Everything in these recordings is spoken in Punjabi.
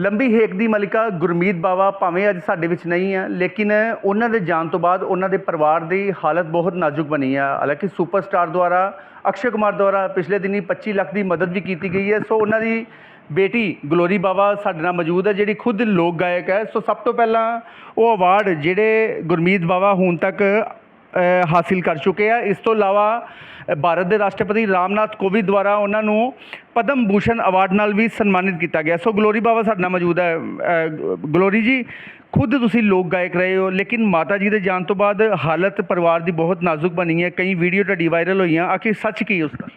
ਲੰਬੀ ਹੇਕ ਦੀ ਮਲਿਕਾ ਗੁਰਮੀਤ ਬਾਵਾ ਭਾਵੇਂ ਅੱਜ ਸਾਡੇ ਵਿੱਚ ਨਹੀਂ ਹੈ ਲੇਕਿਨ ਉਹਨਾਂ ਦੇ ਜਾਣ ਤੋਂ ਬਾਅਦ ਉਹਨਾਂ ਦੇ ਪਰਿਵਾਰ ਦੀ ਹਾਲਤ ਬਹੁਤ ਨਾਜ਼ੁਕ ਬਣੀ ਹੈ ਹਾਲਾਂਕਿ ਸੁਪਰਸਟਾਰ ਦੁਆਰਾ, ਅਕਸ਼ੇ ਕੁਮਾਰ ਦੁਆਰਾ ਪਿਛਲੇ ਦਿਨੀ 25 ਲੱਖ ਦੀ ਮਦਦ ਵੀ ਕੀਤੀ ਗਈ ਹੈ। ਸੋ ਉਹਨਾਂ ਦੀ ਬੇਟੀ ਗਲੋਰੀ ਬਾਵਾ ਸਾਡੇ ਨਾਲ ਮੌਜੂਦ ਹੈ, ਜਿਹੜੀ ਖੁਦ ਲੋਕ ਗਾਇਕ ਹੈ। ਸੋ ਸਭ ਤੋਂ ਪਹਿਲਾਂ ਉਹ ਅਵਾਰਡ ਜਿਹੜੇ ਗੁਰਮੀਤ ਬਾਵਾ ਹੁਣ ਤੱਕ ਹਾਸਿਲ ਕਰ ਚੁੱਕੇ ਆ। ਇਸ ਤੋਂ ਇਲਾਵਾ ਭਾਰਤ ਦੇ ਰਾਸ਼ਟਰਪਤੀ ਰਾਮਨਾਥ ਕੋਵਿੰਦ ਦੁਆਰਾ ਉਹਨਾਂ ਨੂੰ ਪਦਮ ਭੂਸ਼ਣ ਅਵਾਰਡ ਨਾਲ ਵੀ ਸਨਮਾਨਿਤ ਕੀਤਾ ਗਿਆ। ਸੋ ਗਲੋਰੀ ਬਾਵਾ ਸਾਡੇ ਨਾਲ ਮੌਜੂਦ ਹੈ। ਗਲੋਰੀ ਜੀ, ਖੁਦ ਤੁਸੀਂ ਲੋਕ ਗਾਇਕ ਰਹੇ ਹੋ, ਲੇਕਿਨ ਮਾਤਾ ਜੀ ਦੇ ਜਾਣ ਤੋਂ ਬਾਅਦ ਹਾਲਤ ਪਰਿਵਾਰ ਦੀ ਬਹੁਤ ਨਾਜ਼ੁਕ ਬਣੀ ਹੈ। ਕਈ ਵੀਡੀਓ ਤੁਹਾਡੀ ਵਾਇਰਲ ਹੋਈਆਂ। ਆਖਿਰ ਸੱਚ ਕੀ ਉਸ ਦਾ?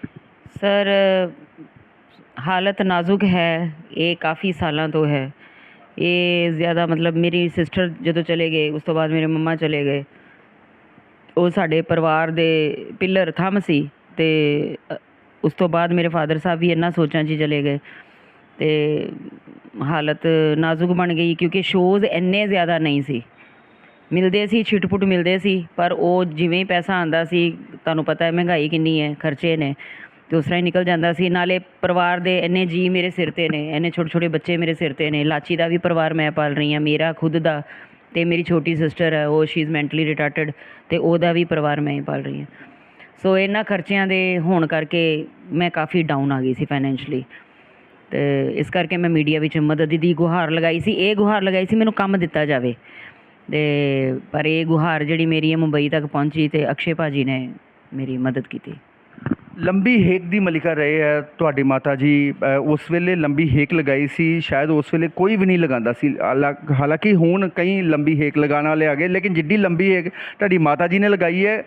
ਸਰ, ਹਾਲਤ ਨਾਜ਼ੁਕ ਹੈ। ਇਹ ਕਾਫੀ ਸਾਲਾਂ ਤੋਂ ਹੈ। ਇਹ ਜ਼ਿਆਦਾ ਮਤਲਬ ਮੇਰੀ ਸਿਸਟਰ ਜਦੋਂ ਚਲੇ ਗਏ, ਉਸ ਤੋਂ ਬਾਅਦ ਮੇਰੇ ਮੰਮਾ ਚਲੇ ਗਏ। ਉਹ ਸਾਡੇ ਪਰਿਵਾਰ ਦੇ ਪਿੱਲਰ ਥੰਮ ਸੀ ਤੇ ਉਸ ਤੋਂ ਬਾਅਦ ਮੇਰੇ ਫਾਦਰ ਸਾਹਿਬ ਵੀ ਇੰਨਾ ਸੋਚਾਂ 'ਚ ਚਲੇ ਗਏ ਤੇ ਹਾਲਤ ਨਾਜ਼ੁਕ ਬਣ ਗਈ ਕਿਉਂਕਿ ਸ਼ੋਜ਼ ਇੰਨੇ ਜ਼ਿਆਦਾ ਨਹੀਂ ਸੀ। ਮਿਲਦੇ ਸੀ, ਛਿਟਪੁਟ ਮਿਲਦੇ ਸੀ, ਪਰ ਉਹ ਜਿਵੇਂ ਹੀ ਪੈਸਾ ਆਂਦਾ ਸੀ, ਤੁਹਾਨੂੰ ਪਤਾ ਹੈ ਮਹਿੰਗਾਈ ਕਿੰਨੀ ਹੈ, ਖਰਚੇ ਨੇ, ਤੇ ਉਸ ਤਰ੍ਹਾਂ ਹੀ ਨਿਕਲ ਜਾਂਦਾ ਸੀ। ਨਾਲੇ ਪਰਿਵਾਰ ਦੇ ਇੰਨੇ ਜੀ ਮੇਰੇ ਸਿਰ ਤੇ ਨੇ, ਇੰਨੇ ਛੋਟੇ ਛੋਟੇ ਬੱਚੇ ਮੇਰੇ ਸਿਰ ਤੇ ਨੇ, ਲਾਚੀ ਦਾ ਵੀ ਪਰਿਵਾਰ ਮੈਂ ਪਾਲ ਰਹੀ ਹਾਂ, ਮੇਰਾ ਖੁਦ ਦਾ। ਅਤੇ ਮੇਰੀ ਛੋਟੀ ਸਿਸਟਰ ਹੈ, ਉਹ ਸ਼ੀ ਇਜ਼ ਮੈਂਟਲੀ ਰਿਟਾਰਟਡ ਅਤੇ ਉਹਦਾ ਵੀ ਪਰਿਵਾਰ ਮੈਂ ਹੀ ਪਾਲ ਰਹੀ ਹਾਂ। ਸੋ ਇਹਨਾਂ ਖਰਚਿਆਂ ਦੇ ਹੋਣ ਕਰਕੇ ਮੈਂ ਕਾਫੀ ਡਾਊਨ ਆ ਗਈ ਸੀ ਫਾਈਨੈਂਸ਼ਲੀ ਅਤੇ ਇਸ ਕਰਕੇ ਮੈਂ ਮੀਡੀਆ ਵਿੱਚ ਮਦਦ ਦੀ ਗੁਹਾਰ ਲਗਾਈ ਸੀ। ਇਹ ਗੁਹਾਰ ਲਗਾਈ ਸੀ ਮੈਨੂੰ ਕੰਮ ਦਿੱਤਾ ਜਾਵੇ। ਤੇ ਪਰ ਇਹ ਗੁਹਾਰ ਜਿਹੜੀ ਮੇਰੀ ਹੈ, ਮੁੰਬਈ ਤੱਕ ਪਹੁੰਚੀ ਤੇ ਅਕਸ਼ੇ ਭਾਜੀ ਨੇ ਮੇਰੀ ਮਦਦ ਕੀਤੀ। ਲੰਬੀ ਹੇਕ ਦੀ ਮਲਿਕਾ ਰਹੇ ਹੈ ਤੁਹਾਡੀ ਮਾਤਾ ਜੀ। ਉਸ ਵੇਲੇ ਲੰਬੀ ਹੇਕ ਲਗਾਈ ਸੀ, ਸ਼ਾਇਦ ਉਸ ਵੇਲੇ ਕੋਈ ਵੀ ਨਹੀਂ ਲਗਾਉਂਦਾ ਸੀ। ਹਾਲਾ- ਹਾਲਾਂਕਿ ਹੁਣ ਕਈ ਲੰਬੀ ਹੇਕ ਲਗਾਉਣ ਵਾਲੇ ਆ ਗਏ, ਲੇਕਿਨ ਜਿੱਡੀ ਲੰਬੀ ਹੇਕ ਤੁਹਾਡੀ ਮਾਤਾ ਜੀ ਨੇ ਲਗਾਈ ਹੈ,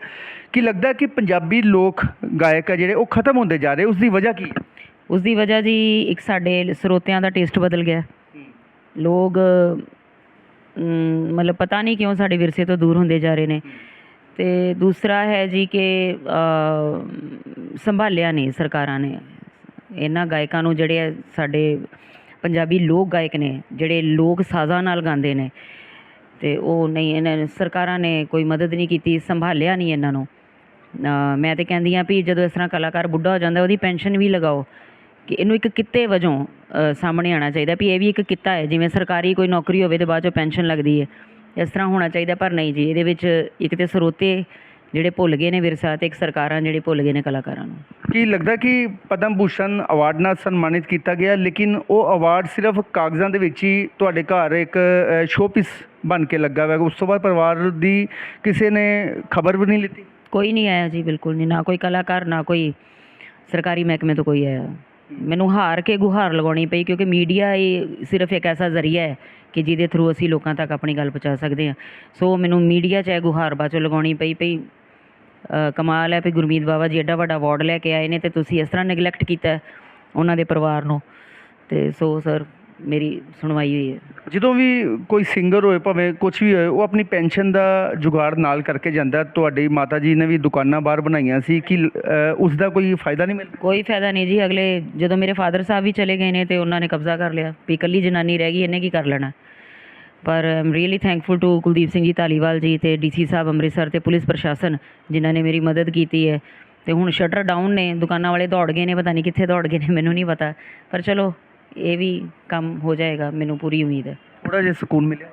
ਕਿ ਲੱਗਦਾ ਕਿ ਪੰਜਾਬੀ ਲੋਕ ਗਾਇਕ ਹੈ ਜਿਹੜੇ, ਉਹ ਖਤਮ ਹੁੰਦੇ ਜਾ ਰਹੇ, ਉਸ ਦੀ ਵਜ੍ਹਾ ਕੀ? ਹੈ ਉਸ ਦੀ ਵਜ੍ਹਾ ਜੀ, ਇੱਕ ਸਾਡੇ ਸਰੋਤਿਆਂ ਦਾ ਟੇਸਟ ਬਦਲ ਗਿਆ। ਲੋਕ ਮਤਲਬ ਪਤਾ ਨਹੀਂ ਕਿਉਂ ਸਾਡੇ ਵਿਰਸੇ ਤੋਂ ਦੂਰ ਹੁੰਦੇ ਜਾ ਰਹੇ ਨੇ। ਅਤੇ ਦੂਸਰਾ ਹੈ ਜੀ ਕਿ ਸੰਭਾਲਿਆ ਨਹੀਂ ਸਰਕਾਰਾਂ ਨੇ। ਇਹਨਾਂ ਗਾਇਕਾਂ ਨੂੰ ਜਿਹੜੇ ਆ ਸਾਡੇ ਪੰਜਾਬੀ ਲੋਕ ਗਾਇਕ ਨੇ, ਜਿਹੜੇ ਲੋਕ ਸਾਜ਼ਾਂ ਨਾਲ ਗਾਉਂਦੇ ਨੇ ਅਤੇ ਉਹ ਨਹੀਂ, ਇਹਨਾਂ ਨੇ, ਸਰਕਾਰਾਂ ਨੇ ਕੋਈ ਮਦਦ ਨਹੀਂ ਕੀਤੀ, ਸੰਭਾਲਿਆ ਨਹੀਂ ਇਹਨਾਂ ਨੂੰ। ਮੈਂ ਤਾਂ ਕਹਿੰਦੀ ਆ ਵੀ ਜਦੋਂ ਇਸ ਤਰ੍ਹਾਂ ਕਲਾਕਾਰ ਬੁੱਢਾ ਹੋ ਜਾਂਦਾ, ਉਹਦੀ ਪੈਨਸ਼ਨ ਵੀ ਲਗਾਓ। ਕਿ ਇਹਨੂੰ ਇੱਕ ਕਿੱਤੇ ਵਜੋਂ ਸਾਹਮਣੇ ਆਉਣਾ ਚਾਹੀਦਾ ਵੀ ਇਹ ਵੀ ਇੱਕ ਕਿੱਤਾ ਹੈ। ਜਿਵੇਂ ਸਰਕਾਰੀ ਕੋਈ ਨੌਕਰੀ ਹੋਵੇ ਤੇ ਬਾਅਦ ਚੋਂ ਪੈਨਸ਼ਨ ਲੱਗਦੀ ਹੈ। ਇਸ ਤਰ੍ਹਾਂ ਹੋਣਾ ਚਾਹੀਦਾ ਪਰ ਨਹੀਂ ਜੀ ਇਹਦੇ ਵਿੱਚ ਇੱਕ ਤੇ ਸਰੋਤੇ ਜਿਹੜੇ ਭੁੱਲ ਗਏ ਨੇ ਵਿਰਸਾ ਤੇ ਇੱਕ ਸਰਕਾਰਾਂ ਜਿਹੜੇ ਭੁੱਲ ਗਏ ਨੇ ਕਲਾਕਾਰਾਂ ਨੂੰ। ਕੀ ਲੱਗਦਾ ਕਿ ਪਦਮ ਭੂਸ਼ਣ ਅਵਾਰਡ ਨਾਲ ਸਨਮਾਨਿਤ ਕੀਤਾ ਗਿਆ ਲੇਕਿਨ ਉਹ ਅਵਾਰਡ ਸਿਰਫ ਕਾਗਜ਼ਾਂ ਦੇ ਵਿੱਚ ਹੀ ਤੁਹਾਡੇ ਘਰ ਇੱਕ ਸ਼ੋਪੀਸ ਬਣ ਕੇ ਲੱਗਾ ਹੋਇਆ ਉਸ ਤੋਂ ਬਾਅਦ ਪਰਿਵਾਰ ਦੀ ਕਿਸੇ ਨੇ ਖਬਰ ਵੀ ਨਹੀਂ ਲਿੱਤੀ? ਕੋਈ ਨਹੀਂ ਆਇਆ ਜੀ ਬਿਲਕੁਲ ਨਹੀਂ ਨਾ ਕੋਈ ਕਲਾਕਾਰ ਨਾ ਕੋਈ ਸਰਕਾਰੀ ਮਹਿਕਮੇ ਤੋਂ ਕੋਈ ਆਇਆ। ਮੈਨੂੰ ਹਾਰ ਕੇ ਗੁਹਾਰ ਲਗਾਉਣੀ ਪਈ ਕਿਉਂਕਿ ਮੀਡੀਆ ਇਹ ਸਿਰਫ ਇੱਕ ਐਸਾ ਜ਼ਰੀਆ ਹੈ ਕਿ ਜਿਹਦੇ ਥਰੂ ਅਸੀਂ ਲੋਕਾਂ ਤੱਕ ਆਪਣੀ ਗੱਲ ਪਹੁੰਚਾ ਸਕਦੇ ਹਾਂ। ਸੋ ਮੈਨੂੰ ਮੀਡੀਆ 'ਚ ਇਹ ਗੁਹਾਰ ਬਾਚੋਂ ਲਗਾਉਣੀ ਪਈ ਪਈ ਕਮਾਲ ਹੈ ਵੀ ਗੁਰਮੀਤ ਬਾਵਾ ਜੀ, ਐਡਾ ਵੱਡਾ ਅਵਾਰਡ ਲੈ ਕੇ ਆਏ ਨੇ ਤੇ ਤੁਸੀਂ ਇਸ ਤਰ੍ਹਾਂ ਨੈਗਲੈਕਟ ਕੀਤਾ ਉਹਨਾਂ ਦੇ ਪਰਿਵਾਰ ਨੂੰ। ਤੇ ਸੋ ਸਰ ਮੇਰੀ ਸੁਣਵਾਈ ਹੋਈ ਹੈ। ਜਦੋਂ ਵੀ ਕੋਈ ਸਿੰਗਰ ਹੋਏ ਭਾਵੇਂ ਕੁਝ ਵੀ ਹੋਏ ਉਹ ਆਪਣੀ ਪੈਨਸ਼ਨ ਦਾ ਜੁਗਾੜ ਨਾਲ ਕਰਕੇ ਜਾਂਦਾ। ਤੁਹਾਡੀ ਮਾਤਾ ਜੀ ਨੇ ਵੀ ਦੁਕਾਨਾਂ ਬਾਹਰ ਬਣਾਈਆਂ ਸੀ। ਕਿ ਅ, ਉਸ ਦਾ ਕੋਈ ਫਾਇਦਾ ਨਹੀਂ ਮਿਲਦਾ ਕੋਈ ਫਾਇਦਾ ਨਹੀਂ ਜੀ। ਅਗਲੇ ਜਦੋਂ ਮੇਰੇ ਫਾਦਰ ਸਾਹਿਬ ਵੀ ਚਲੇ ਗਏ ਨੇ ਤੇ ਉਹਨਾਂ ਨੇ ਕਬਜ਼ਾ ਕਰ ਲਿਆ ਵੀ ਇਕੱਲੀ ਜਨਾਨੀ ਰਹਿ ਗਈ ਇਹਨੇ ਕੀ ਕਰ ਲੈਣਾ? ਪਰ I'm really thankful to Kuldeep Singh ji Dhaliwal ji ਤੇ ਡੀਸੀ ਸਾਹਿਬ ਅੰਮ੍ਰਿਤਸਰ ਤੇ ਪੁਲਿਸ ਪ੍ਰਸ਼ਾਸਨ ਜਿਨ੍ਹਾਂ ਨੇ ਮੇਰੀ ਮਦਦ ਕੀਤੀ ਹੈ। ਤੇ ਹੁਣ ਸ਼ਟਰ ਡਾਊਨ ਨੇ ਦੁਕਾਨਾਂ ਵਾਲੇ ਦੌੜ ਗਏ ਨੇ ਪਤਾ ਨਹੀਂ ਕਿੱਥੇ ਦੌੜ ਗਏ ਨੇ ਮੈਨੂੰ ਨਹੀਂ ਪਤਾ। ਪਰ ਚਲੋ ਇਹ ਵੀ ਕੰਮ ਹੋ ਜਾਏਗਾ ਮੈਨੂੰ ਪੂਰੀ ਉਮੀਦ ਹੈ। ਥੋੜਾ ਜਿਹਾ ਸਕੂਨ ਮਿਲਿਆ?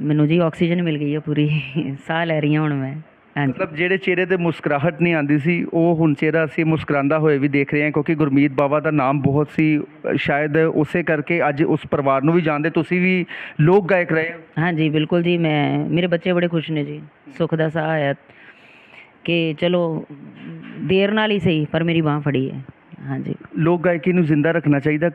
ਮੈਨੂੰ ਜੀ ਆਕਸੀਜਨ ਮਿਲ ਗਈ ਹੈ ਪੂਰੀ। ਸਾਹ ਲੈ ਰਹੀ ਹਾਂ ਹੁਣ ਮੈਂ। ਹਾਂਜੀ। ਮਤਲਬ ਜਿਹੜੇ ਚਿਹਰੇ ਤੇ ਮੁਸਕਰਾਹਟ ਨਹੀਂ ਆਉਂਦੀ ਸੀ ਉਹ ਹੁਣ ਚਿਹਰਾ ਅਸੀਂ ਮੁਸਕਰਾਉਂਦਾ ਹੋਏ ਵੀ ਦੇਖ ਰਹੇ ਹਾਂ ਕਿਉਂਕਿ ਗੁਰਮੀਤ ਬਾਬਾ ਦਾ ਨਾਮ ਬਹੁਤ ਸੀ ਸ਼ਾਇਦ ਉਸੇ ਕਰਕੇ ਅੱਜ ਉਸ ਪਰਿਵਾਰ ਨੂੰ ਵੀ ਜਾਣਦੇ ਤੁਸੀਂ ਵੀ ਲੋਕ ਗਾਇਕ ਰਹੇ ਹੋ। ਹਾਂਜੀ ਬਿਲਕੁਲ ਜੀ ਮੈਂ ਮੇਰੇ ਬੱਚੇ ਬੜੇ ਖੁਸ਼ ਨੇ ਜੀ ਸੁੱਖ ਦਾ ਸਾਹ ਆਇਆ ਕਿ ਚਲੋ ਦੇਰ ਨਾਲ ਹੀ ਸਹੀ ਪਰ ਮੇਰੀ ਬਾਹ ਫੜੀ ਹੈ। ਹਾਂਜੀ। ਲੋਕ ਗਾਇਕੀ ਨੂੰ ਜ਼ਿੰਦਾ ਰੱਖਣਾ ਚਾਹੀਦਾ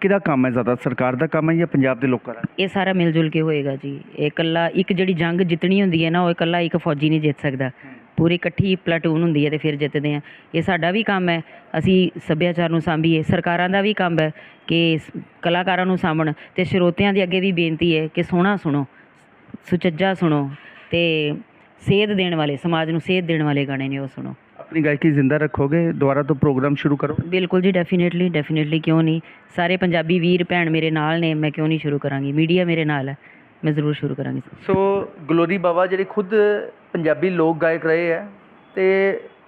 ਕਿਹਦਾ ਕੰਮ ਹੈ ਜ਼ਿਆਦਾ? ਸਰਕਾਰ ਦਾ ਕੰਮ ਹੈ ਜਾਂ ਪੰਜਾਬ ਦੇ ਲੋਕਾਂ ਦਾ? ਇਹ ਸਾਰਾ ਮਿਲ ਜੁਲ ਕੇ ਹੋਏਗਾ ਜੀ। ਇਹ ਇਕੱਲਾ ਇੱਕ ਜਿਹੜੀ ਜੰਗ ਜਿੱਤਣੀ ਹੁੰਦੀ ਹੈ ਨਾ ਉਹ ਇਕੱਲਾ ਇੱਕ ਫੌਜੀ ਨਹੀਂ ਜਿੱਤ ਸਕਦਾ। ਪੂਰੀ ਇਕੱਠੀ ਪਲਾਟੂਨ ਹੁੰਦੀ ਹੈ ਤੇ ਫਿਰ ਜਿੱਤਦੇ ਆ ਇਹ ਸਾਡਾ ਵੀ ਕੰਮ ਹੈ। ਅਸੀਂ ਸੱਭਿਆਚਾਰ ਨੂੰ ਸਾਂਭੀਏ। ਸਰਕਾਰਾਂ ਦਾ ਵੀ ਕੰਮ ਹੈ ਕਿ ਕਲਾਕਾਰਾਂ ਨੂੰ ਸਾਂਭਣ ਤੇ ਸਰੋਤਿਆਂ ਦੇ ਅੱਗੇ ਵੀ ਬੇਨਤੀ ਹੈ ਕਿ ਸੋਹਣਾ ਸੁਣੋ ਸੁਚੱਜਾ ਸੁਣੋ ਤੇ ਸੇਧ ਦੇਣ ਵਾਲੇ ਸਮਾਜ ਨੂੰ ਸੇਧ ਦੇਣ ਵਾਲੇ ਗਾਣੇ ਨੇ ਉਹ ਸੁਣੋ। ਆਪਣੀ ਗਾਇਕੀ ਜ਼ਿੰਦਾ ਰੱਖੋਗੇ? ਦੁਬਾਰਾ ਤੋਂ ਪ੍ਰੋਗਰਾਮ ਸ਼ੁਰੂ ਕਰੋ। ਬਿਲਕੁਲ ਜੀ ਡੈਫੀਨੇਟਲੀ ਡੈਫੀਨੇਟਲੀ ਕਿਉਂ ਨਹੀਂ? ਸਾਰੇ ਪੰਜਾਬੀ ਵੀਰ ਭੈਣ ਮੇਰੇ ਨਾਲ ਨੇ ਮੈਂ ਕਿਉਂ ਨਹੀਂ ਸ਼ੁਰੂ ਕਰਾਂਗੀ? ਮੀਡੀਆ ਮੇਰੇ ਨਾਲ ਹੈ ਮੈਂ ਜ਼ਰੂਰ ਸ਼ੁਰੂ ਕਰਾਂਗੀ। ਸੋ ਗਲੋਰੀ ਬਾਬਾ ਜਿਹੜੇ ਖੁਦ ਪੰਜਾਬੀ ਲੋਕ ਗਾਇਕ ਰਹੇ ਹੈ ਤੇ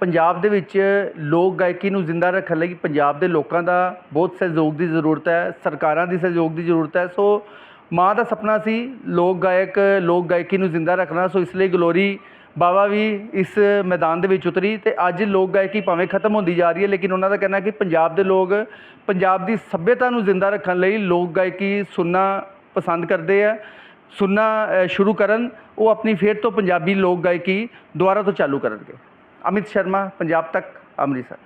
ਪੰਜਾਬ ਦੇ ਵਿੱਚ ਲੋਕ ਗਾਇਕੀ ਨੂੰ ਜ਼ਿੰਦਾ ਰੱਖਣ ਲਈ ਪੰਜਾਬ ਦੇ ਲੋਕਾਂ ਦਾ ਬਹੁਤ ਸਹਿਯੋਗ ਦੀ ਜ਼ਰੂਰਤ ਹੈ ਸਰਕਾਰਾਂ ਦੀ ਸਹਿਯੋਗ ਦੀ ਜ਼ਰੂਰਤ ਹੈ। ਸੋ ਮਾਂ ਦਾ ਸੁਪਨਾ ਸੀ ਲੋਕ ਗਾਇਕ ਲੋਕ ਗਾਇਕੀ ਨੂੰ ਜ਼ਿੰਦਾ ਰੱਖਣਾ। ਸੋ ਇਸ ਲਈ ਗਲੋਰੀ ਬਾਵਾ ਵੀ ਇਸ ਮੈਦਾਨ ਦੇ ਵਿੱਚ ਉਤਰੀ ਤੇ ਅੱਜ ਲੋਕ ਗਾਇਕੀ ਭਾਵੇਂ ਖਤਮ ਹੁੰਦੀ ਜਾ ਰਹੀ ਹੈ, ਲੇਕਿਨ ਉਹਨਾਂ ਦਾ ਕਹਿਣਾ ਕਿ ਪੰਜਾਬ ਦੇ ਲੋਕ, ਪੰਜਾਬ ਦੀ ਸੱਭਿਅਤਾ ਨੂੰ ਜ਼ਿੰਦਾ ਰੱਖਣ ਲਈ ਲੋਕ ਗਾਇਕੀ ਸੁਣਨਾ ਪਸੰਦ ਕਰਦੇ ਆ, ਸੁਣਨਾ ਸ਼ੁਰੂ ਕਰਨ, ਉਹ ਆਪਣੀ ਫੇਰ ਤੋਂ ਪੰਜਾਬੀ ਲੋਕ ਗਾਇਕੀ ਦੁਬਾਰਾ ਤੋਂ ਚਾਲੂ ਕਰਨਗੇ। ਅਮਿਤ ਸ਼ਰਮਾ, ਪੰਜਾਬ ਤੱਕ, ਅੰਮ੍ਰਿਤਸਰ।